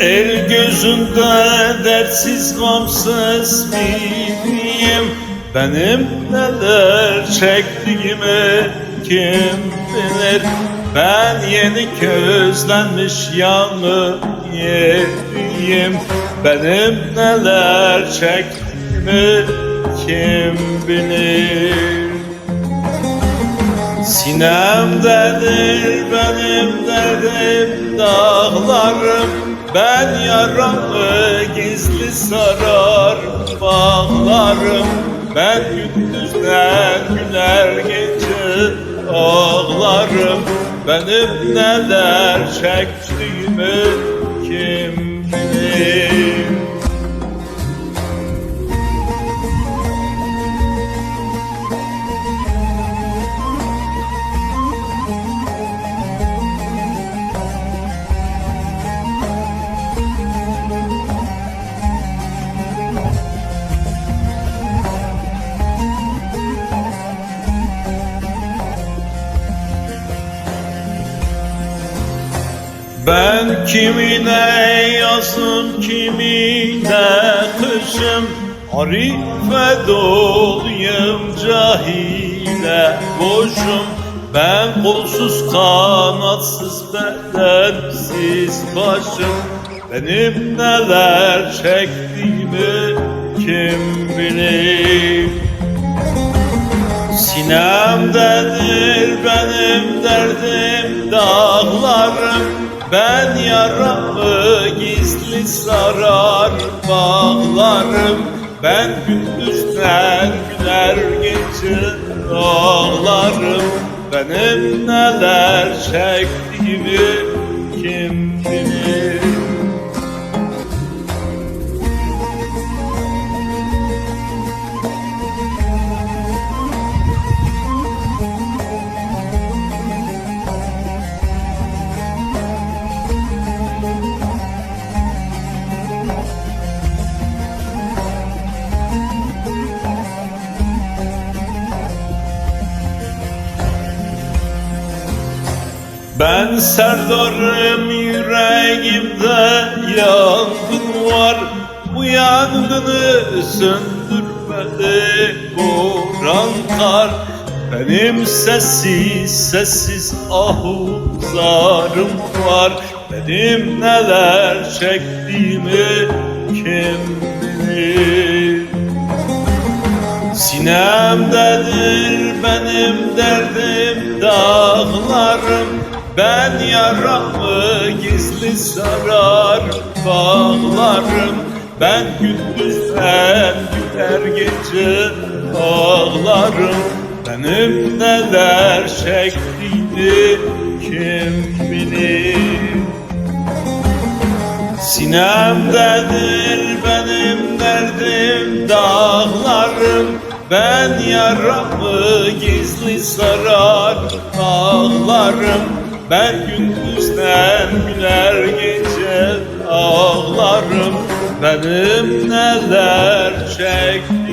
El gözünde dertsiz gamsız biriyim Benim neler çektiğimi kim bilir? Ben yeni közlenmiş yanlı yeriyim Benim neler çektiğimi kim bilir? Sinemdedir benim derdim dağlarım Ben yaramı gizli sarar bağlarım. Ben gündüzden güler gece ağlarım. Benim neler çektiğimi kim bilir Ben kimine yazım kimine kışım Arife doluyum cahile boşum. Ben kolsuz kanatsız bedensiz başım. Benim neler çektiğimi kim bilir? Sinemdedir benim derdim dağlarım Ben yaramı gizli sarar bağlarım. Ben gündüzden güler gece ağlarım. Benim neler çektiğimi kim bilir Ben serdarım yüreğimde yangın var. Bu yangını söndürmedi boran kar. Benim sessiz sessiz ahuzarım var. Benim neler çektiğimi kim bilir? Sinemdedir benim derdim dağlarım Ben yaramı gizli sarar bağlarım. Ben gündüzden güler gece ağlarım. Benim neler çektiğini kim bilir? Sinemdedir benim derdim dağlarım. Ben yaramı gizli sarar ağlarım Ben gündüzden güler gece ağlarım. Benim neler çektiğimi